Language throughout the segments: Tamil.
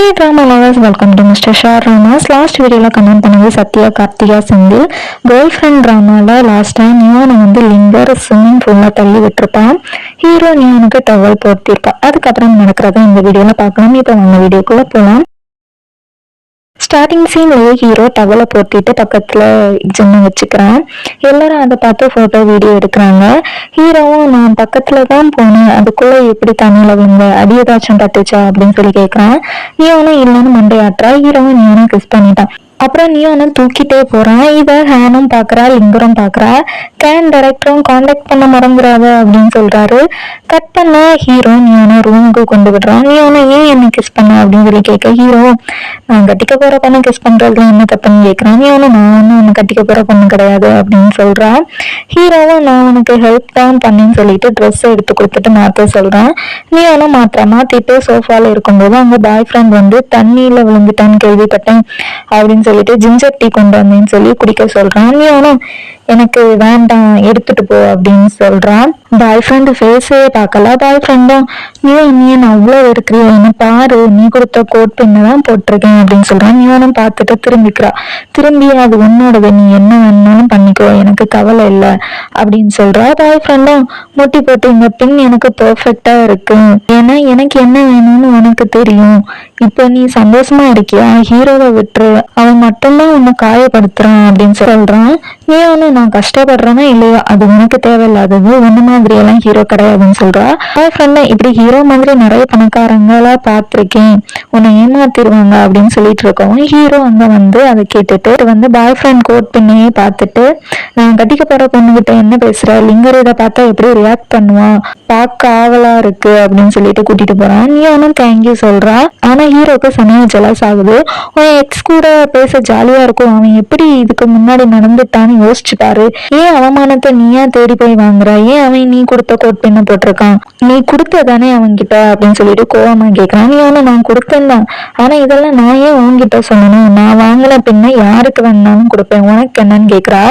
Hey drama lovers welcome to mister ஷார் ராமாஸ் லாஸ்ட் வீடியோவில் கமெண்ட் பண்ணது சத்யா கார்த்திகா செந்தில். கேர்ள் ஃப்ரெண்ட் ட்ராமாவில் லாஸ்ட் டைம் நியோனை வந்து லிங்கர் ஸ்விம்மிங் பூலில் தள்ளி விட்டுருப்பான். ஹீரோ நியோனுக்கு டவல் போட்டிருப்பான் அதுக்கப்புறம் நடக்கிறத இந்த வீடியோவில் பார்க்கலாம். இப்போ நம்ம வீடியோக்குள்ளே போகலாம் ஸ்டார்டிங் சீன்லேயே ஹீரோ டவலை போட்டிட்டு பக்கத்தில் ஜிம்மு வச்சுக்கிறேன். எல்லாரும் அதை பார்த்து ஃபோட்டோ வீடியோ எடுக்கிறாங்க. ஹீரோவும் நான் பக்கத்தில் தான் போனேன். அதுக்குள்ள எப்படி தண்ணியில் விழுந்த? அடி ஏதாச்சும் பட்டுச்சா? அப்படின்னு சொல்லி கேட்கறான் நீவனும் இல்லைன்னு மண்டையாட்டுறா. ஹீரோவும் நீவனும் கிஸ் பண்ணிட்டான். அப்புறம் நீ நீயோனை தூக்கிட்டே போறான். இதை ஹேனும் பாக்குறா லிங்கரும் பாக்குறா. கேன் டைரக்டரும் காண்டாக்ட் பண்ண மறந்துடாத அப்படின்னு சொல்றாரு. கட் பண்ண ஹீரோ ஆனா ரூமுக்கு கொண்டு விடுறான் ஆனா ஏன் என்ன கிஸ் பண்ண அப்படின்னு சொல்லி கேட்க ஹீரோ நான் கட்டிக்க போற பொண்ணு கிஸ் பண்றதுல என்ன தப்புன்னு நீ அவனை நான் ஒன்னும் உன்னை கட்டிக்க போற பொண்ணு கிடையாது அப்படின்னு சொல்றான் ஹீரோவும் நான் உனக்கு ஹெல்ப் தான் பண்ணேன்னு சொல்லிட்டு ட்ரெஸ் எடுத்து கொடுத்துட்டு மாத்த சொல்றான். நீயோனும் மாத்திர மாத்திட்டு சோஃபால இருக்கும்போது அவங்க பாய் ஃப்ரெண்ட் வந்து தண்ணியில விழுந்துட்டான்னு கேள்விப்பட்டேன் அப்படின்னு சொல்லிட்டு ஜிஞ்சர் டீ கொண்டு வந்தேன்னு சொல்லி குடிக்க சொல்றான். நீயோனும் எனக்கு வேண்டாம் எடுத்துட்டு போ அப்படின்னு சொல்றான். பாய் ஃப்ரெண்டு ஃபேஸே பார்க்கல பாய் ஃப்ரெண்டும் நீ நீ என்ன அவ்வளோ இருக்கிறியோ என்ன பாரு நீ கொடுத்த கோட் பெண்ணை தான் போட்டிருக்கேன் அப்படின்னு சொல்றான். நீவனும் பார்த்துட்டு திரும்பிக்கிறா. திரும்பி அது உன்னோடது. நீ என்ன வேணாலும் பண்ணிக்கோ. எனக்கு கவலை இல்லை அப்படின்னு சொல்றா. பாய் ஃப்ரெண்டும் முட்டி போட்டு இந்த பின் எனக்கு பர்ஃபெக்டாக இருக்கு. ஏன்னா எனக்கு என்ன வேணும்னு உனக்கு தெரியும். இப்போ நீ சந்தோஷமா இருக்கியா? ஹீரோவை விட்டுரு. அவன் மட்டும்தான் உன்னை காயப்படுத்துறான் அப்படின்னு சொல்றான். நீ ஒன்று நான் கஷ்டப்படுறேன்னா இல்லையா? அது உனக்கு தேவையில்லாதது. ஒன்று மாதிரியெல்லாம் ஹீரோ கிடையாதுன்னு சொல்றா பாய் ஃப்ரெண்ட் இப்படி ஹீரோ மாதிரி நிறைய பணக்காரங்களா பார்த்திருக்கேன். உன்னை ஏமாத்திடுவாங்க அப்படின்னு சொல்லிட்டு இருக்கவும் ஹீரோ அங்க வந்து அதை கேட்டுட்டு வந்து பாய் ஃப்ரெண்ட் கோட் பின்னையே பார்த்துட்டு நான் கட்டிக்க போற பொண்ணுகிட்ட என்ன பேசுற? லிங்கர் பார்த்தா எப்படி ரியாக்ட் பண்ணுவான் பார்க்க ஆவலா இருக்கு அப்படின்னு சொல்லிட்டு கூட்டிட்டு போறான். நீ ஒன்னும் தேங்க்யூ சொல்றா. ஆனா ஹீரோக்கு சமயம் ஜெலஸ் ஆகுது. உன் எக்ஸ் கூட பேச ஜாலியா இருக்கும். அவன் எப்படி இதுக்கு முன்னாடி நடந்துட்டான்னு யோசிச்சு பாரு ஏன் அவமானத்தை நீயா தேடி போய் வாங்குற? ஏன் அவன் நீ கொடுத்த கோட் பின்ன போட்டிருக்கான் நீ கொடுத்ததானே அவன்கிட்ட அப்படின்னு சொல்லிட்டு கோவமா கேட்கிறான் நீ அவனை நான் கொடுத்தேன்தான் ஆனா இதெல்லாம் நான் ஏன் உன்கிட்ட சொல்லணும்? நான் வாங்கின பின்ன யாருக்கு வேணாலும் கொடுப்பேன். உனக்கு என்னன்னு கேக்குறா.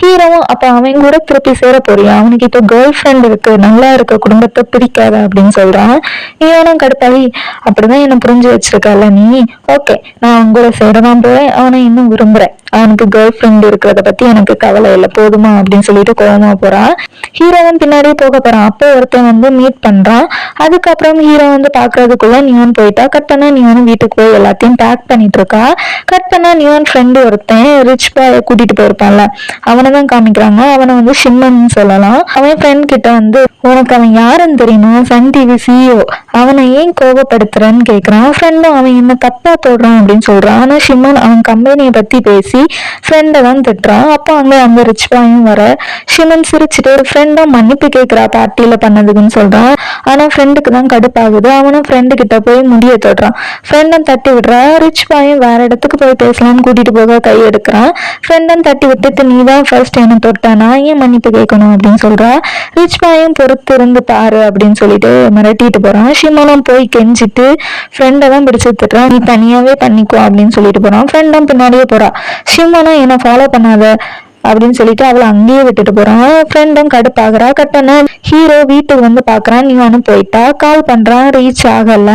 ஹீரோவும் அப்ப அவன் கூட திருப்பி சேர போறியா? அவனுக்கு இப்போ கேர்ள் ஃப்ரெண்ட் இருக்கு. நல்லா இருக்க குடும்பத்தை பிடிக்காத அப்படின்னு சொல்றான். இவனும் கடுப்பாகி அப்படிதான் என்ன புரிஞ்சு வச்சிருக்கல நீ. ஓகே நான் அவன் கூட சேரதான் போறேன். அவனை இன்னும் விரும்புறேன். அவனுக்கு கேர்ள் ஃப்ரெண்ட் இருக்கிறத பத்தி எனக்கு கவலை இல்லை. போதுமா அப்படின்னு சொல்லிட்டு கோவமா போறான் ஹீரோவும் பின்னாடியே போக போறான். அப்போ ஒருத்தன் வந்து மீட் பண்றான் அதுக்கப்புறம் ஹீரோ வந்து பாக்குறதுக்குள்ள நியோன் போயிட்டா. கட் பண்ணா நியோன் வீட்டுக்கு போய் எல்லாத்தையும் பேக் பண்ணிட்டு இருக்கா. கட் பண்ணா நியோன் ஃப்ரெண்டு ஒருத்தன் ரிச் பாய் கூட்டிட்டு போயிருப்பான்ல. அவனை தான் காமிக்கிறாங்க. அவனை வந்து ஷிம்மன் சொல்லலாம். அவன் ஃப்ரெண்ட் கிட்ட வந்து உனக்கு அவன் யாருன்னு தெரியுமா? சன் டிவி சிஇஓ அவனை ஏன் கோபப்படுத்துறன்னு கேக்குறான். ஃப்ரெண்டும் அவன் என்ன தப்பா போடுறான் அப்படின்னு சொல்றான். ஆனா ஷிம்மன் அவன் கம்பெனியை பத்தி பேசி ஃப்ரெண்டை தான் திட்டுறான். அப்போ அங்க அந்த ரிச் பாயும் வர ஷிமன் சிரிச்சுட்டு ஃப்ரெண்டும் மன்னிப்பு கேட்கிறா பார்ட்டியில பண்ணதுக்குன்னு சொல்றான். ஆனா ஃப்ரெண்டுக்கு தான் கடுப்பாகுது. அவனும் ஃப்ரெண்டு கிட்ட போய் முடிய தொடுறான். ஃப்ரெண்டும் தட்டி விடுறா. ரிச் பாயும் வேற இடத்துக்கு போய் பேசலாம்னு கூட்டிட்டு போக கை எடுக்கிறான். ஃப்ரெண்டும் தட்டி விட்டுட்டு நீ தான் ஃபர்ஸ்ட் என்ன தொட்டா நான் ஏன் மன்னிப்பு கேட்கணும்? அப்படின்னு சொல்றா. ரிச் பாயும் பொறுத்து இருந்து பாரு அப்படின்னு சொல்லிட்டு மிரட்டிட்டு போறான். ஷிமனும் போய் கெஞ்சிட்டு ஃப்ரெண்டை தான் பிடிச்சி திட்டுறான் நீ தனியாவே பண்ணிக்கோ அப்படின்னு சொல்லிட்டு போறான். ஃப்ரெண்டும் பின்னாடியே போறா. ஷிமனும் என்ன ஃபாலோ பண்ணாத. அப்படின்னு சொல்லிட்டு அவளை அங்கேயே விட்டுட்டு போறான். ஃப்ரெண்டும் கடுப்பாகிறா கட்டன ஹீரோ வீட்டுக்கு வந்து பாக்குறான் நீ ஒன்று போயிட்டா. கால் பண்றான் ரீச் ஆகல.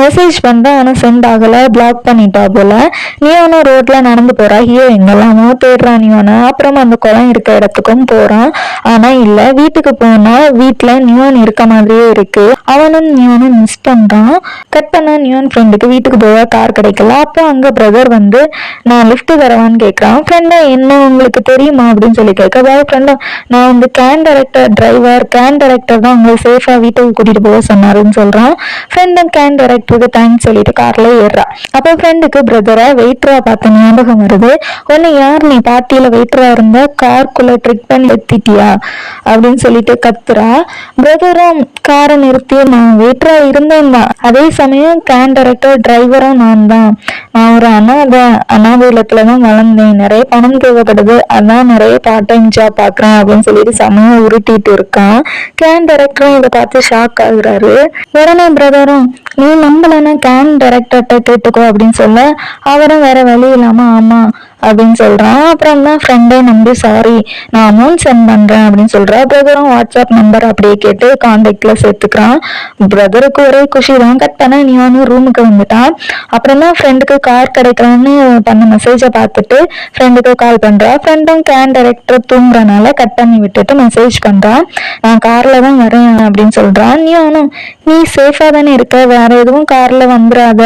மெசேஜ் பண்றான் ஆனா சென்ட் ஆகல. பிளாக் பண்ணிட்டா போல. நீ ஒன்று ரோட்ல நடந்து போறா. ஹீரோ எங்கெல்லாமோ தேடுறான் நீ ஒன்று அப்புறமா அந்த குளம் இருக்க இடத்துக்கும் போறான். ஆனா இல்ல வீட்டுக்கு போனா வீட்டுல நியோன் இருக்க மாதிரியே இருக்கு. அவனும் நியோனும் மிஸ் பண்றான். கட் பண்ண நியோன் ஃப்ரெண்டுக்கு வீட்டுக்கு போக கார் கிடைக்கல. அப்போ அங்க பிரதர் வந்து நான் லிஃப்ட் தரவான்னு கேட்கறான் ஃப்ரெண்டா என்ன உங்களுக்கு தெரியும்? அப்படின்னு சொல்லி கேட்க அதாவது ஃப்ரெண்டா நான் வந்து can director driver can director தான் உங்களை சேஃபா வீட்டுக்கு கூட்டிட்டு போக சொன்னாருன்னு சொல்றான். ஃப்ரெண்டும் கேன் டைரக்டருக்கு தேங்க்ஸ் சொல்லிட்டு கார்ல ஏறுறா. அப்போ ஃப்ரெண்டுக்கு பிரதரை வெயிட்டரா பார்த்த ஞாபகம் வருது. உன்னை யார் நீ பார்ட்டியில வெயிட்டரா இருந்த? கார்க்குள்ள ட்ரிக் பண்ணி எத்திட்டியா அப்படின்னு சொல்லிட்டு கத்துறா. பிரதரும் காரை நிறுத்தி நான் வெயிட்டரா இருந்தேன் தான் அதே சமயம் கேன் டைரக்டர் டிரைவரும் நான் தான் நான் ஒரு அனாதை அனாதை தான் வளர்ந்தேன். நிறைய பணம் தேவைப்படுது. அதான் நிறைய பார்ட் டைம் ஜாப் பார்க்குறேன் அப்படின்னு சொல்லிட்டு சமயம் உருட்டிட்டு இருக்கான். கேன் டைரக்டரும் இதை பார்த்து ஷாக் ஆகுறாரு. உடனே பிரதரும் நீ நம்பலன்னா கேன் டைரக்டர்கிட்ட கேட்டுக்கோ அப்படின்னு சொல்ல அவரும் வேற வழி இல்லாமல் ஆமா அப்படின்னு சொல்கிறான் அப்புறம் தான் ஃப்ரெண்டே நம்பி சாரி நான் அமௌண்ட் சென்ட் பண்ணுறேன் அப்படின்னு சொல்கிறேன் பிரதரும் வாட்ஸ்அப் நம்பர் அப்படியே கேட்டு காண்டாக்டில் சேர்த்துக்கிறான். பிரதருக்கு ஒரே குஷி தான். கட் பண்ண நியானும் ரூமுக்கு வந்துட்டான். அப்புறம் தான் ஃப்ரெண்டுக்கு கார் கிடைக்கலன்னு பண்ண மெசேஜை பார்த்துட்டு ஃப்ரெண்டுக்கு கால் பண்றா. ஃப்ரெண்டும் கேன் டைரக்டர் தூங்குறனால கட் பண்ணி விட்டுட்டு மெசேஜ் பண்ணுறான் நான் காரில் தான் வரேன் அப்படின்னு சொல்றான். நியானும் நீ சேஃபாக தானே இருக்க? வேற எதுவும் காரில் வந்துடாத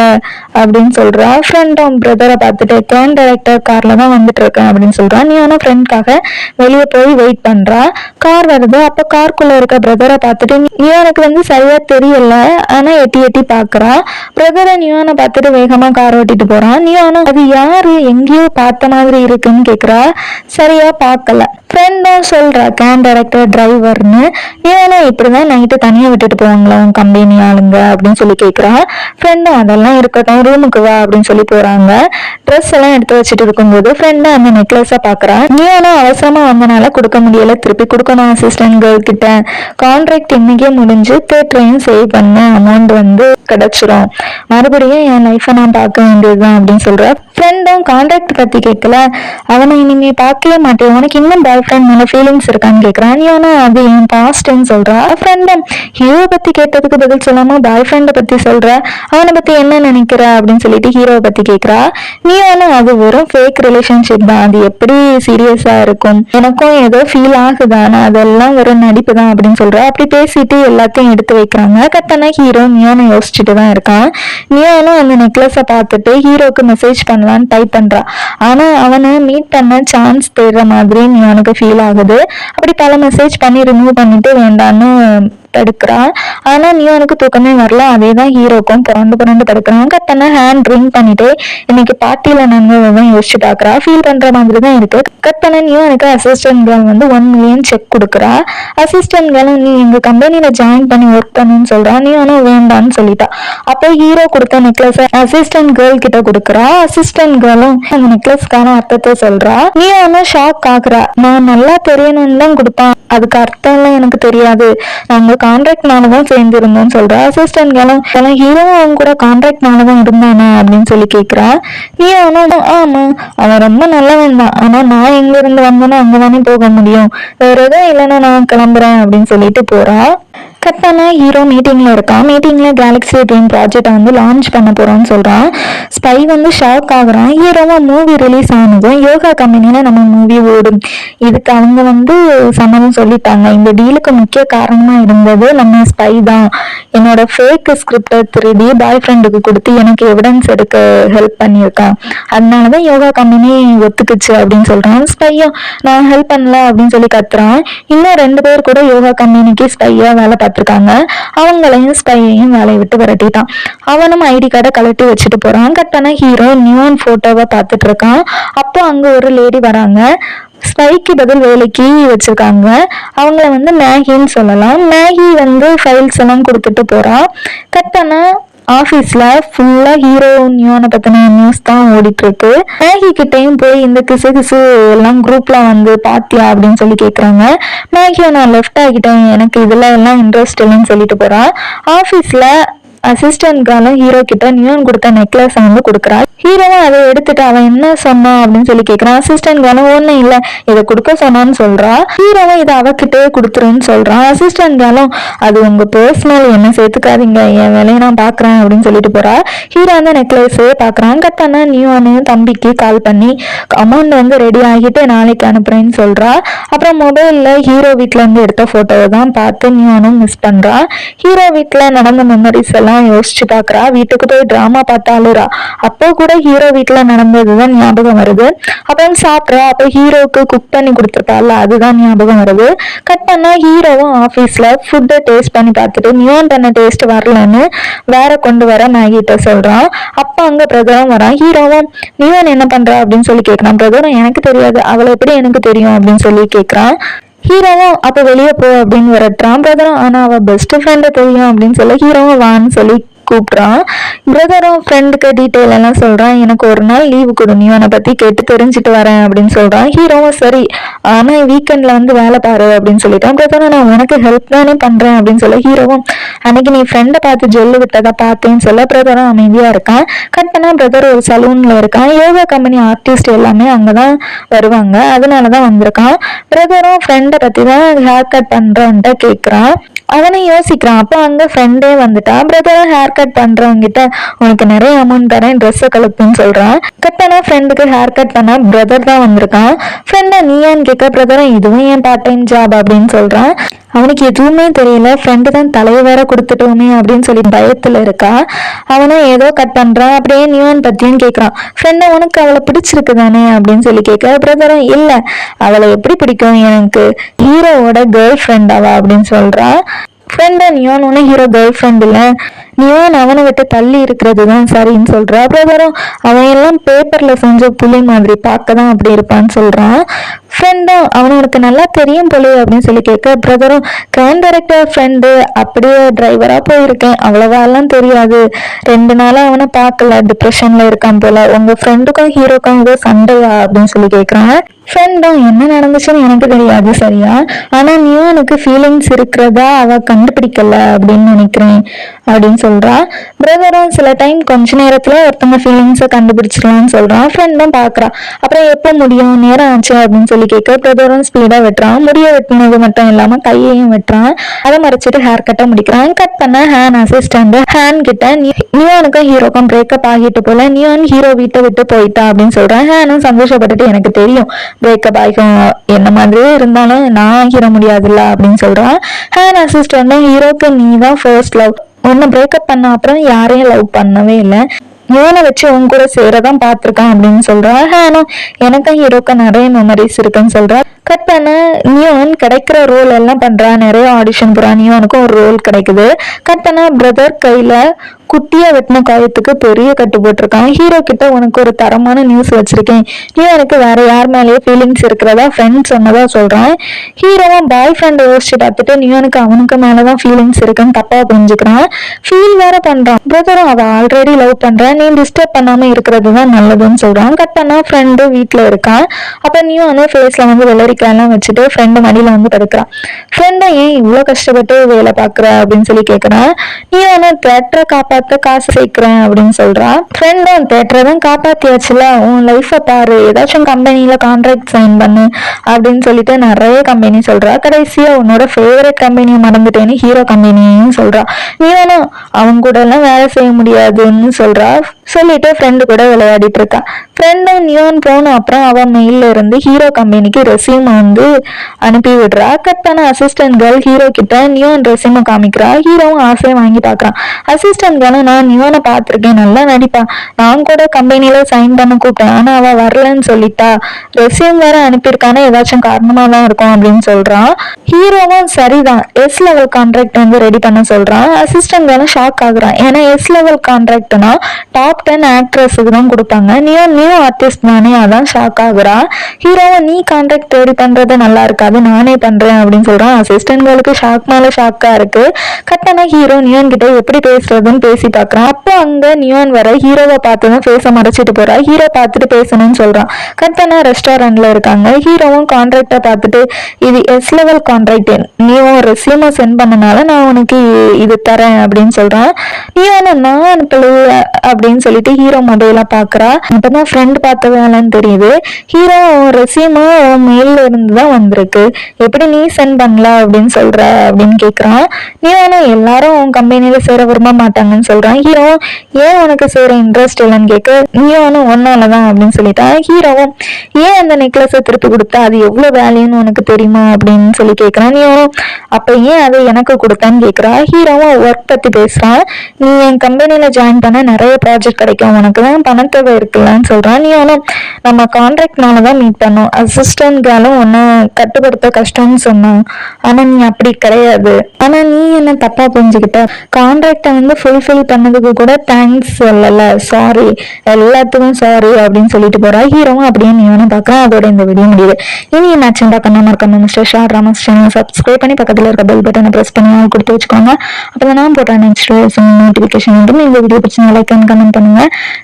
அப்படின்னு சொல்கிறா ஃப்ரெண்டும் பிரதரை பார்த்துட்டு கேன் டைரக்டர் கார்ல தான் வந்துட்டு இருக்கேன் அப்படின்னு நீ நியானும் ஃப்ரெண்ட்காக வெளியே போய் வெயிட் பண்றா. கார் வருது. அப்ப கார்க்குள்ள இருக்க பிரதரை பார்த்துட்டு நீ எனக்கு வந்து சரியா தெரியல. ஆனா எட்டி எட்டி பாக்குறா. பிரதரை நியானை பார்த்துட்டு வேகமா கார் ஓட்டிட்டு போறான் நியானும் அது யாரு? எங்கேயோ பார்த்த மாதிரி இருக்குன்னு கேக்குறா. சரியா பார்க்கல. ஃப்ரெண்டும் சொல்றா கேன் டைரக்டர் டிரைவர்னு இப்படி இப்படிதான் நைட்டு தனியா விட்டுட்டு போவாங்களா? உன் கம்பெனி ஆளுங்க அப்படின்னு சொல்லி கேக்குறா. ஃப்ரெண்டும் அதெல்லாம் இருக்கட்டும். ரூமுக்கு வா அப்படின்னு சொல்லி போறாங்க. ட்ரெஸ் எல்லாம் எடுத்து வச்சுட்டு போது ஃப்ரெண்டு அந்த நெக்லஸை நீ நியானும் அவசரமா வந்தனால கொடுக்க முடியல. திருப்பி கொடுக்கணும் அசிஸ்டன்ட் கேர்ள் கிட்ட. கான்ட்ராக்ட் இன்னைக்கே முடிஞ்சு தேட்டரையும் சேவ் பண்ண அமௌண்ட் வந்து கிடைச்சிரும். மறுபடியும் என் லைஃப்பை நான் பார்க்க வேண்டியதுதான் அப்படின்னு சொல்ற. ஃப்ரெண்டும் கான்ட்ராக்ட் பத்தி கேட்கல அவனை இனிமே பார்க்கவே மாட்டேன். உனக்கு இன்னும் பாய் ஃப்ரெண்ட் மேல ஃபீலிங்ஸ் இருக்கான்னு கேட்குறான் நீ அது என் பாஸ்ட்னு சொல்றா. ஃப்ரெண்டும் ஹீரோ பத்தி கேட்டதுக்கு பதில் சொல்லாம பாய் ஃப்ரெண்டை பத்தி சொல்ற. அவனை பத்தி என்ன நினைக்கிற அப்படின்னு சொல்லிட்டு ஹீரோவை பத்தி கேட்குறா நீ அது வெறும் ஃபேக் ரிலேஷன்ஷிப் தான். அது எப்படி சீரியஸா இருக்கும்? எனக்கும் ஏதோ ஃபீல் ஆகுது. ஆனா அதெல்லாம் ஒரு நடிப்பு தான் அப்படின்னு சொல்ற அப்படி பேசிட்டு எல்லாத்தையும் எடுத்து வைக்கிறாங்க. கத்தனா ஹீரோ நியோனை யோசிச்சுட்டு தான் இருக்கான். நியோனும் அந்த நெக்லஸை பார்த்துட்டு ஹீரோக்கு மெசேஜ் பண்ணலான்னு டைப் பண்றா. ஆனா அவனை மீட் பண்ண சான்ஸ் தேடுற மாதிரி நியோனுக்கு ஃபீல் ஆகுது. அப்படி பல மெசேஜ் பண்ணி ரிமூவ் பண்ணிட்டு வேண்டான்னு தடுக்கிறான் ஆனா நியோனுக்கு தூக்கமே வரல. அதே தான் ஹீரோக்கும் புரண்டு புரண்டு படுக்கிறான். கத்தனை ஹேண்ட் ட்ரிங்க் பண்ணிட்டு இன்னைக்கு பார்ட்டியில நாங்க யோசிச்சு பாக்குறா ஃபீல் பண்ற மாதிரி தான் இருக்கு. கத்தனை நியோனுக்கு அசிஸ்டன்ட் கேர்ள் வந்து ஒன் மில்லியன் செக் கொடுக்குறா. அசிஸ்டன்ட் கேர்ள் நீ எங்க கம்பெனில ஜாயின் பண்ணி ஒர்க் பண்ணுன்னு சொல்றா. ஆனால் வேண்டான்னு சொல்லிட்டா. அப்போ ஹீரோ கொடுத்த நெக்லஸ் அசிஸ்டன்ட் கேர்ள் கிட்ட கொடுக்குறா. அசிஸ்டன்ட் கேர்ளும் அந்த நெக்லஸ்க்கான அர்த்தத்தை சொல்றா. ஆனால் ஷாக் ஆகுறா. நான் நல்லா தெரியணும்னு தான் கொடுப்பான். அதுக்கு அர்த்தம்லாம் எனக்கு தெரியாது. நாங்க கான்ட்ராக்ட்னால தான் சேர்ந்துருந்தோம்னு சொல்றா. அசிஸ்டன்ட் கேளும் ஹீரோவும் அவங்க கூட கான்ட்ராக்ட்னால தான் இருந்தானா அப்படின்னு சொல்லி கேட்குறா நீ அவனும் ஆமா அவன் ரொம்ப நல்லவன் தான். ஆனா நான் எங்க இருந்து வந்தேனோ அங்கதானே போக முடியும். வேற எதுவும் இல்லைன்னா நான் கிளம்புறேன் அப்படின்னு சொல்லிட்டு போறா. கரெக்டான ஹீரோ மீட்டிங்கில் இருக்கான் மீட்டிங்கில் கேலக்ஸி ட்ரீம் ப்ராஜெக்டை வந்து லான்ச் பண்ண போறோம்னு சொல்கிறான் ஸ்பை வந்து ஷாக் ஆகுறான். ஹீரோவாக மூவி ரிலீஸ் ஆனதும் யோகா கம்பெனியில் நம்ம மூவி ஓடும். இதுக்கு அவங்க வந்து சம்மதம் சொல்லிட்டாங்க. இந்த டீலுக்கு முக்கிய காரணமாக இருந்தது நம்ம ஸ்பை தான். என்னோட ஃபேக் ஸ்கிரிப்டை திருடி பாய் ஃப்ரெண்டுக்கு கொடுத்து எனக்கு எவிடன்ஸ் எடுக்க ஹெல்ப் பண்ணியிருக்கான். அதனாலதான் யோகா கம்பெனி ஒத்துக்குச்சு அப்படின்னு சொல்கிறான் ஸ்பையும் நான் ஹெல்ப் பண்ணல அப்படின்னு சொல்லி கத்துறான். இன்னும் ரெண்டு பேர் கூட யோகா கம்பெனிக்கு ஸ்பையாக வேலை பார்த்துருக்காங்க அவங்களையும் ஸ்கையையும் வேலையை விட்டு விரட்டிட்டான். அவனும் ஐடி கார்டை கலட்டி வச்சுட்டு போகிறான் கட்டான ஹீரோ நியூன் ஃபோட்டோவை பார்த்துட்டு இருக்கான். அப்போ அங்கே ஒரு லேடி வராங்க. ஸ்பைக்கு பதில் வேலைக்கு வச்சுருக்காங்க. அவங்கள வந்து மேகின்னு சொல்லலாம். மேகி வந்து ஃபைல்ஸ் எல்லாம் கொடுத்துட்டு போகிறான் கட்டான ஆஃபீஸில் ஃபுல்லாக ஹீரோ நியோனை பற்றின நியூஸ் தான் ஓடிட்டுருக்கு. மேகி கிட்டேயும் போய் இந்த கிசு கிசு எல்லாம் குரூப்பில் வந்து பாத்தியா அப்படின்னு சொல்லி கேட்குறாங்க மேகியை நான் லெஃப்ட் ஆகிட்டேன். எனக்கு இதில் எல்லாம் இன்ட்ரெஸ்ட் இல்லைன்னு சொல்லிட்டு போகிறான் ஆஃபீஸில் அசிஸ்டன்ட்காலும் ஹீரோ கிட்ட நியோன் கொடுத்த நெக்லஸ் வந்து கொடுக்குறா ஹீரோவும் அதை எடுத்துட்டு அவன் என்ன சொன்னான் அப்படின்னு சொல்லி கேட்கறான் அசிஸ்டன்ட்காலும் ஒன்றும் இல்லை இதை கொடுக்க சொன்னான்னு சொல்றா. ஹீரோவும் இதை அவகிட்டே கொடுத்துருன்னு சொல்றான். அசிஸ்டன்ட்காலும் அது உங்க பர்சனல் என்ன சேர்த்துக்காதீங்க. என் வேலையை நான் பாக்குறேன் அப்படின்னு சொல்லிட்டு போறா. ஹீரோ அந்த நெக்லஸே பாக்குறான். கட்டான நியோனு தம்பிக்கு கால் பண்ணி அமௌண்ட் வந்து ரெடி ஆகிட்டு நாளைக்கு அனுப்புறேன்னு சொல்றா. அப்புறம் மொபைல்ல ஹீரோ வீட்டுல இருந்து எடுத்த போட்டோவை தான் பார்த்து நியோனும் மிஸ் பண்றா. ஹீரோ வீட்டுல நடந்த மெமரிஸ் எல்லாம் எல்லாம் யோசிச்சு பாக்குறா. வீட்டுக்கு போய் டிராமா பார்த்தா அழுறா அப்போ கூட ஹீரோ வீட்டுல நடந்ததுதான் ஞாபகம் வருது. அப்புறம் சாப்பிட்றா. அப்போ ஹீரோவுக்கு குக் பண்ணி கொடுத்துருப்பாள் அதுதான் ஞாபகம் வருது. கட் பண்ணா ஹீரோவும் ஆபீஸ்ல ஃபுட்டை டேஸ்ட் பண்ணி பார்த்துட்டு நியோன் பண்ண டேஸ்ட் வரலன்னு வேற கொண்டு வர மேகிட்ட சொல்றான். அப்போ அங்க பிரதரம் வரான். ஹீரோவும் நியோன் என்ன பண்றா? அப்படின்னு சொல்லி கேட்கறான் பிரதரம் எனக்கு தெரியாது. அவளை எப்படி எனக்கு தெரியும்? அப்படின்னு சொல்லி கேட்கறான் ஹீரோவும் அப்போ வெளியே போ அப்படின்னு விரட்டுறான் பிரதரும் ஆனால் அவள் பெஸ்ட் ஃப்ரெண்டை தெரியும் அப்படின்னு சொல்லி ஹீரோவும் வான்னு சொல்லி கூப்பிட்றான் பிரதரும் ஃப்ரெண்டுக்கு டீட்டெயில் எல்லாம் சொல்கிறான் எனக்கு ஒரு நாள் லீவு கொடு நீ உன்னை பற்றி கேட்டு தெரிஞ்சுட்டு வரேன் அப்படின்னு சொல்கிறான் ஹீரோவும் சரி ஆனால் வீக்கெண்டில் வந்து வேலை பாரு அப்படின்னு சொல்லிட்டான். பிரதரும் நான் உனக்கு ஹெல்ப் தானே பண்ணுறேன் அப்படின்னு சொல்ல ஹீரோவும் அன்னைக்கு நீ ஃப்ரெண்டை பார்த்து ஜொல்லு விட்டதா பார்த்தேன்னு சொல்ல பிரதரும் அமைதியாக இருக்கான். கட் பண்ணால் பிரதர் ஒரு சலூனில் இருக்கான். யோகா கம்பெனி ஆர்டிஸ்ட் எல்லாமே அங்கே தான் வருவாங்க. அதனால தான் வந்திருக்கான். பிரதரும் ஃப்ரெண்டை பற்றி தான் ஹேர் கட் பண்ணுறவன்ட்ட கேட்குறான் அவனை யோசிக்கிறான். அப்போ அந்த ஃப்ரெண்டே வந்துட்டான் பிரதரை ஹேர் கட் பண்ணுறவங்க கிட்ட உனக்கு நிறைய அமௌண்ட் தரேன் ட்ரெஸ்ஸை கலப்புன்னு சொல்கிறான் கட் ஃப்ரெண்டுக்கு ஹேர் கட் பண்ண பிரதர் தான் வந்திருக்கான். ஃப்ரெண்டை நீயான்னு கேட்க பிரதரும் இதுவும் என் பார்ட் டைம் ஜாப் அப்படின்னு சொல்கிறான் அவனுக்கு எதுவுமே தெரியல. ஃப்ரெண்டு தான் தலையை வேற கொடுத்துட்டோமே அப்படின்னு சொல்லி பயத்துல இருக்கா. அவனும் ஏதோ கட் பண்றான். அப்படியே நியூன் பத்தியும் கேட்கறான் ஃப்ரெண்டை உனக்கு அவளை பிடிச்சிருக்கு தானே அப்படின்னு சொல்லி கேட்க பிரதரும் இல்ல. அவளை எப்படி பிடிக்கும் எனக்கு? ஹீரோவோட கேர்ள் ஃப்ரெண்ட் அவ அப்படின்னு சொல்றா. ஃப்ரெண்டா நியோன் உன ஹீரோ கேர்ள் ஃப்ரெண்ட் இல்லை. நியோன் அவனை விட்டு தள்ளி இருக்கிறது தான் சரின்னு சொல்றா. பிரதரும் அவன் எல்லாம் பேப்பரில் செஞ்ச புலி மாதிரி பார்க்க தான் அப்படி இருப்பான்னு சொல்கிறான் ஃப்ரெண்டும் அவனும் உனக்கு நல்லா தெரியும் போலே அப்படின்னு சொல்லி கேட்க பிரதரும் கிரைம் டைரக்டர் ஃப்ரெண்டு அப்படியே டிரைவரா போயிருக்கேன். அவ்வளவா தெரியாது. ரெண்டு நாளா அவனை பார்க்கல. டிப்ரெஷன்ல இருக்கான் போல. உங்க ஃப்ரெண்டுக்கும் ஹீரோக்கும் ஏதோ சண்டையா? அப்படின்னு சொல்லி கேட்கறான் ஃப்ரெண்டும் என்ன நடந்துச்சுன்னு எனக்கு தெரியாது சரியா? ஆனா எனக்கு ஃபீலிங்ஸ் இருக்கிறதா? அவ கண்டுபிடிக்கல அப்படின்னு நினைக்கிறேன். அப்படின்னு சொல்றா. பிரதரும் சில டைம் கொஞ்ச நேரத்துல ஒருத்தவங்க ஃபீலிங்ஸை கண்டுபிடிச்சிடலாம்னு சொல்றான். ஃப்ரெண்டும் பாக்குறா அப்புறம் எப்போ முடியும்? நேரம் ஆச்சு? அப்படின்னு சொல்லி கேட்க பிரதோரம் ஸ்பீடா வெட்டுறான். முடிய வெட்டினது மட்டும் இல்லாம கையையும் வெட்டுறான். அதை மறைச்சிட்டு ஹேர் கட்டை முடிக்கிறான். கட் பண்ண ஹேன் அசிஸ்டன்ட் ஹேன் கிட்ட நியோனுக்கும் ஹீரோக்கும் பிரேக்கப் ஆகிட்டு போல. நியோன் ஹீரோ வீட்டை விட்டு போயிட்டா? அப்படின்னு சொல்றான். ஹேனும் சந்தோஷப்பட்டுட்டு எனக்கு தெரியும். பிரேக்கப் ஆகும் என்ன மாதிரியே இருந்தாலும் நான் ஆகிட முடியாதுல்ல அப்படின்னு சொல்றான். ஹேன் அசிஸ்டண்ட்டும் ஹீரோக்கு நீ தான் ஃபர்ஸ்ட் லவ் உன்னை பிரேக்கப் பண்ண அப்புறம் யாரையும் லவ் பண்ணவே இல்லை. இவனை வச்சு உன் கூட சேரதான் பார்த்துருக்கான் அப்படின்னு சொல்றா. ஹேனும் எனக்கும் ஹீரோக்கும் நிறைய மெமரிஸ் இருக்குன்னு சொல்றா. கட் பண்ண நியோன் கிடைக்கிற ரோல் எல்லாம் பண்றா. நிறைய ஆடிஷன் போறா. நியோனுக்கும் ஒரு ரோல் கிடைக்குது. கட் பண்ண பிரதர் கையில குட்டியா வெட்டின காயத்துக்கு பெரிய கட்டு போட்டிருக்கான் ஹீரோ கிட்ட உனக்கு ஒரு தரமான நியூஸ் வச்சிருக்கேன். நீ எனக்கு வேற யார் மேலேயே ஃபீலிங்ஸ் இருக்கிறதா ஃப்ரெண்ட் சொன்னதா சொல்கிறேன் ஹீரோவும் பாய் ஃப்ரெண்ட் யோசிச்சு பார்த்துட்டு நியோனுக்கு அவனுக்கு மேலதான் ஃபீலிங்ஸ் இருக்குன்னு தப்பா புரிஞ்சுக்கிறான். ஃபீல் வேற பண்றான். பிரதரும் அவ ஆல்ரெடி லவ் பண்ணுறேன் நீ டிஸ்டர்ப் பண்ணாம இருக்கிறது தான் நல்லதுன்னு சொல்றான். கட் பண்ணா ஃப்ரெண்டு வீட்டில் இருக்கான். அப்ப நீயும் வந்து ஃபேஸ்ல வந்து வெள்ளரிக்காயெல்லாம் வச்சுட்டு ஃப்ரெண்டு மடியில வந்து படுக்கிறான். ஃப்ரெண்டை ஏன் இவ்வளவு கஷ்டப்பட்டு வேலை பாக்குற அப்படின்னு சொல்லி கேக்குறான். நீ வந்து தேட்டரை பார்த்து காசு சேர்க்கிறேன் அப்படின்னு சொல்றான் ஃப்ரெண்டும் தேட்டரை தான் காப்பாத்தியாச்சுல. உன் லைஃபை பாரு. ஏதாச்சும் கம்பெனியில கான்ட்ராக்ட் சைன் பண்ணு அப்படின்னு சொல்லிட்டு நிறைய கம்பெனி சொல்றா. கடைசியா உன்னோட ஃபேவரட் கம்பெனியை மறந்துட்டேன்னு ஹீரோ கம்பெனியும் சொல்றா. நீ வேணும் அவங்க கூட எல்லாம் வேலை செய்ய முடியாதுன்னு சொல்றா. சொல்லிட்டு ஃப்ரெண்டு கூட விளையாடிட்டு இருக்கா. ஃப்ரெண்டும் நியோன் போன அப்புறம் அவன் மெயில்ல இருந்து ஹீரோ கம்பெனிக்கு ரெசியூம் வந்து அனுப்பி விடுறா. கட் பண்ண அசிஸ்டன்ட் கேர்ள் ஹீரோ கிட்ட நியோன் ரெசியூம் காமிக்கிறா. ஹீரோவும் ஆசையை வாங்கி பார்க்கறான். அசிஸ்டன்ட் கேர்ளும் நான் நியோனை பார்த்துருக்கேன். நல்லா நடிப்பா நான் கூட கம்பெனில சைன் பண்ண கூப்பிட்டேன். ஆனா அவ வரலன்னு சொல்லிட்டா. ரெசியூம் வேற அனுப்பியிருக்கானா? ஏதாச்சும் காரணமா தான் இருக்கும் அப்படின்னு சொல்றான். ஹீரோவும் சரிதான். எஸ் லெவல் கான்ட்ராக்ட் வந்து ரெடி பண்ண சொல்றான். அசிஸ்டன்ட் வேணும் ஷாக் ஆகுறான். ஏன்னா எஸ் லெவல் கான்ட்ராக்ட்னா டாப் டென் ஆக்ட்ரஸுக்கு தான் கொடுப்பாங்க. நியோ நியூ ஆர்டிஸ்ட் நானே அதான் ஷாக் ஆகுறான் ஹீரோவை நீ கான்ட்ராக்ட் ரெடி பண்றது நல்லா இருக்காது. நானே பண்றேன் அப்படின்னு சொல்றான். அசிஸ்டன்ட்களுக்கு ஷாக் மேல ஷாக்கா இருக்கு. கட்டணா ஹீரோ நியோன் கிட்ட எப்படி பேசுறதுன்னு பேசி பார்க்குறான். அப்போ அந்த நியோன் வர ஹீரோவை பார்த்ததும் ஃபேஸை மறைச்சிட்டு போறா. ஹீரோ பார்த்துட்டு பேசணும்னு சொல்றான். கட்டணா ரெஸ்டாரண்ட்ல இருக்காங்க. ஹீரோவும் கான்ட்ராக்டை பார்த்துட்டு இது எஸ் லெவல் கான்ட்ராக்ட் நீ உன் ரெசியூமை சென்ட் பண்ணனால நான் உனக்கு இது தரேன் அப்படின்னு சொல்கிறேன் நீ ஒன்று நான் அனுப்பல அப்படின்னு சொல்லிட்டு ஹீரோ மொபைலாக பார்க்குறா இப்போ தான் ஃப்ரெண்ட் பார்த்த வேலைன்னு தெரியுது. ஹீரோ ரெசியூமா மெயிலில் இருந்து தான் வந்திருக்கு. எப்படி நீ சென்ட் பண்ணல அப்படின்னு சொல்கிற அப்படின்னு கேட்குறான் நீ ஒன்று எல்லாரும் உன் கம்பெனியில் சேர விரும்ப மாட்டாங்கன்னு சொல்கிறான் ஹீரோ ஏன் உனக்கு சேர இன்ட்ரெஸ்ட் இல்லைன்னு கேட்க நீ வேணும் ஒன்னாலதான் அப்படின்னு சொல்லிட்டான் ஹீரோவும் ஏன் அந்த நெக்லஸை திருப்பி கொடுத்தா? அது எவ்வளோ வேல்யூன்னு உனக்கு தெரியுமா அப்படின்னு சொல்லி கேக்குறான். நீ அப்ப ஏன் அதை எனக்கு கொடுத்தான்னு கேட்கறா ஹீரோவும் ஒர்க் பத்தி பேசுறான் நீ என் கம்பெனில ஜாயின் பண்ண நிறைய ப்ராஜெக்ட் கிடைக்கும். உனக்கு தான் பணத்தேவை இருக்குல்லன்னு சொல்றான் நீ வேணும் நம்ம கான்ட்ராக்ட்னால தான் மீட் பண்ணோம் அசிஸ்டன்ட் கேலும் உன்னை கட்டுப்படுத்த கஷ்டம்னு சொன்னான் ஆனா நீ அப்படி கிடையாது. ஆனா நீ என்ன தப்பா புரிஞ்சுக்கிட்ட? கான்ட்ராக்டை வந்து ஃபுல்ஃபில் பண்ணதுக்கு கூட தேங்க்ஸ் சொல்லல. சாரி எல்லாத்துக்கும் சாரி அப்படின்னு சொல்லிட்டு போறா. ஹீரோவும் அப்படியே நீ வேணும் பார்க்கலாம். அதோட இந்த வீடியோ முடியுது. இனி என்ன கண்ணா மறக்காம மிஸ்டர் ஷார் ராமஸ்டன் சப்ஸ்கிரைப் பண்ணி பக்கத்தில் இருக்க பெல் பட்டனை ப்ரெஸ் பண்ணி ஆள் கொடுத்து வச்சுக்கோங்க. அப்போ நான் போட்ட நெக்ஸ்ட் நோட்டிஃபிகேஷன் வந்து இந்த வீடியோ பிடிச்சி லைக் அண்ட் கமெண்ட் பண்ணுங்க.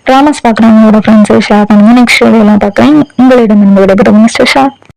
ட்ராமாஸ் பார்க்குறவங்களோட ஃப்ரெண்ட்ஸை ஷேர் பண்ணுங்கள் நெக்ஸ்ட் வீடியோலாம் பார்க்குறேன். உங்களிடம் விடைபெறும் மிஸ்டர் ஷா.